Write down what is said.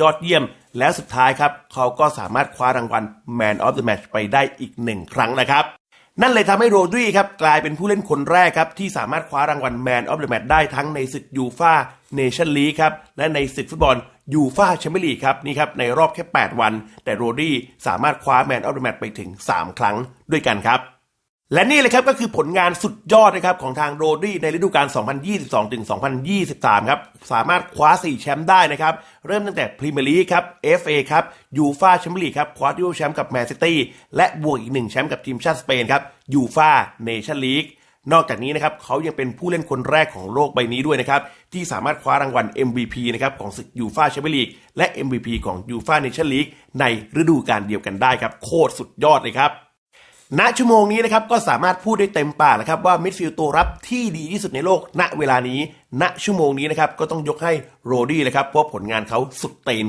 ยอดเยี่ยม และสุดท้ายครับ เขาก็สามารถคว้ารางวัล Man of the Match ไปได้อีกหนึ่งครั้งนะครับนั่นเลยทำให้โรดรีครับกลายเป็นผู้เล่นคนแรกครับที่สามารถคว้ารางวัล Man of the Match ได้ทั้งในศึกยูฟาเนชั่นลีครับและในศึกฟุตบอลยูฟาแชมเปี้ยนลีกครับนี่ครับในรอบแค่ 8 วัน แต่โรดรีสามารถคว้า Man of the Match ไปถึง 3 ครั้งด้วยกันครับ และนี่เลยครับก็คือผลงานสุดยอดนะครับของทางโรดรีในฤดูกาล 2022ถึง2023 ครับ สามารถคว้า 4 แชมป์ได้นะครับ เริ่มตั้งแต่พรีเมียร์ลีกครับ FA ครับยูฟาแชมเปี้ยนลีกครับคว้าดิวแชมป์กับแมนซิตี้และบวกอีกหนึ่งแชมป์กับทีมชาติสเปนครับยูฟาเนชั่นลีกนอกจากนี้นะครับเขายังเป็นผู้เล่นคนแรกของโลกใบนี้ด้วยนะครับ ที่สามารถคว้ารางวัล MVP นะครับของศึกยูฟาแชมเปี้ยนลีกและ MVP ของยูฟาเนชั่นลีกในฤดูกาลเดียวกันได้ครับโคตรสุดยอดเลยครับ ณชั่วโมงนี้นะครับก็สามารถพูดได้เต็มปากนะครับว่ามิดฟิลด์ตัวรับที่ดีที่สุดในโลก ณเวลานี้ ณชั่วโมงนี้นะครับก็ต้องยกให้โรดี้เลยครับเพราะผลงานเขาสุดเต็น